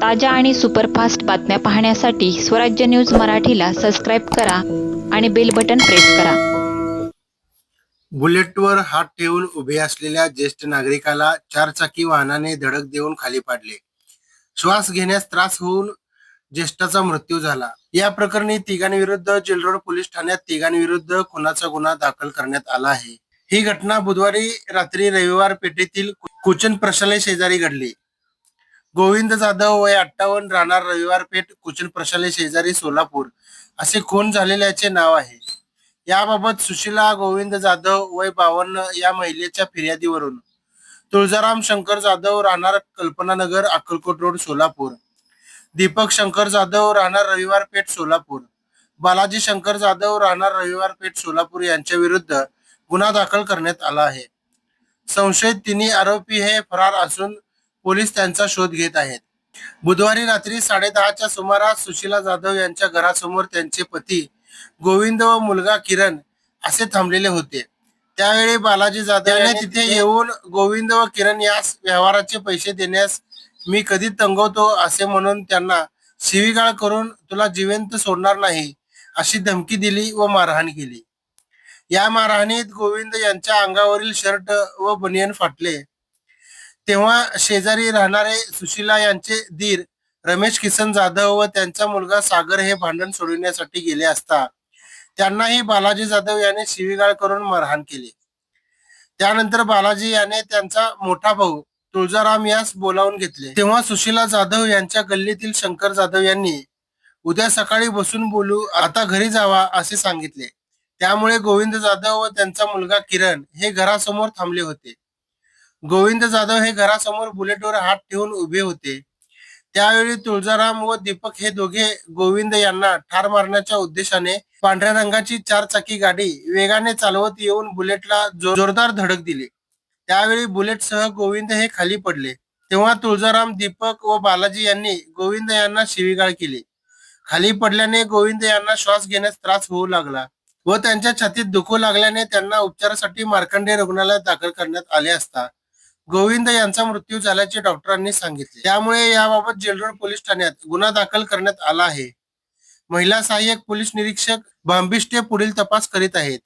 ताज्या आणि सुपरफास्ट बातम्या पाहण्यासाठी स्वराज्य न्यूज मराठीला सबस्क्राईब करा आणि बेल बटन प्रेस करा. बुलेटवर हात ठेवून उभे असलेल्या ज्येष्ठ नागरिकाला चारचाकी वाहनाने धडक देऊन खाली पाडले. श्वास घेण्यास त्रास होऊन ज्येष्ठाचा मृत्यू झाला. या प्रकरणी तिघांविरुद्ध जेलरोड पोलीस ठाण्यात तिघांविरुद्ध खुनाचा गुन्हा दाखल करण्यात आला आहे. ही घटना बुधवारी रात्री रविवार पेठेतील कुचन प्रशालय शेजारी घडली. गोविंद जाधव वय अठ्ठावन्न राहणार रविवार पेठ कोचन प्रशाले शेजारी सोलापूर. असे खून झालेल्याचे नाव आहे. याबाबत सुशिला गोविंद जाधव वय बावन्न या महिलेच्या फिर्यादीवरून तुळजाराम शंकर जाधव राहणार कल्पनानगर अक्कलकोट रोड सोलापूर. दीपक शंकर जाधव राहणार रविवार पेठ सोलापूर. बालाजी शंकर जाधव राहणार रविवार पेठ सोलापूर यांच्या विरुद्ध गुन्हा दाखल करण्यात आला आहे. संशयित तिन्ही आरोपी हे फरार असून पोलीस त्यांचा शोध घेत आहेत. बुधवारी रात्री साडेदहाच्या सुमारास सुशीला जाधव यांच्या घरासमोर त्यांचे पती गोविंद व मुलगा किरण असे थांबलेले होते. त्यावेळी बालाजी जाधव यांनी तिथे येऊन गोविंद व किरण यास व्यवहाराचे पैसे देण्यास मी कधी तंगवतो असे म्हणून त्यांना शिवीगाळ करून तुला जिवंत सोडणार नाही अशी धमकी दिली व मारहाण केली. या मारहाणीत गोविंद यांच्या अंगावरील शर्ट व बनियन फाटले. तेव्हा शेजारी राहणारे सुशीला यांचे धीर रमेश किसन जाधव व त्यांचा मुलगा सागर हे भांडण सोडविण्यासाठी गेले असता त्यांनाही बालाजी जाधव याने शिवीगाळ करून मारहाण केली. त्यानंतर बालाजी याने त्यांचा मोठा भाऊ तुळजाराम यास बोलावून घेतले. तेव्हा सुशीला जाधव यांच्या गल्लीतील शंकर जाधव यांनी उद्या सकाळी बसून बोलू आता घरी जावा असे सांगितले. त्यामुळे गोविंद जाधव व त्यांचा मुलगा किरण हे घरासमोर थांबले होते. गोविंद जाधव हे घरासमोर बुलेटवर हात ठेवून उभे होते. त्यावेळी तुळजाराम व दीपक हे दोघे गोविंद यांना ठार मारण्याच्या उद्देशाने पांढऱ्या रंगाची चारचाकी गाडी वेगाने चालवत येऊन बुलेटला जोरदार धडक दिली. त्यावेळी बुलेटसह गोविंद हे खाली पडले. तेव्हा तुळजाराम दीपक व बालाजी यांनी गोविंद यांना शिवीगाळ केली. खाली पडल्याने गोविंद यांना श्वास घेण्यास त्रास होऊ लागला व त्यांच्या छातीत दुखू लागल्याने त्यांना उपचारासाठी मार्कंडे रुग्णालयात दाखल करण्यात आले असता. गोविंद यांचा मृत्यू झाल्याचे डॉक्टरांनी सांगितले. त्यामुळे याबाबत जेलरोड पोलीस ठाण्यात गुन्हा दाखल करण्यात आला आहे. महिला सहाय्यक पोलीस निरीक्षक बांबिष्टे पुढील तपास करीत आहेत.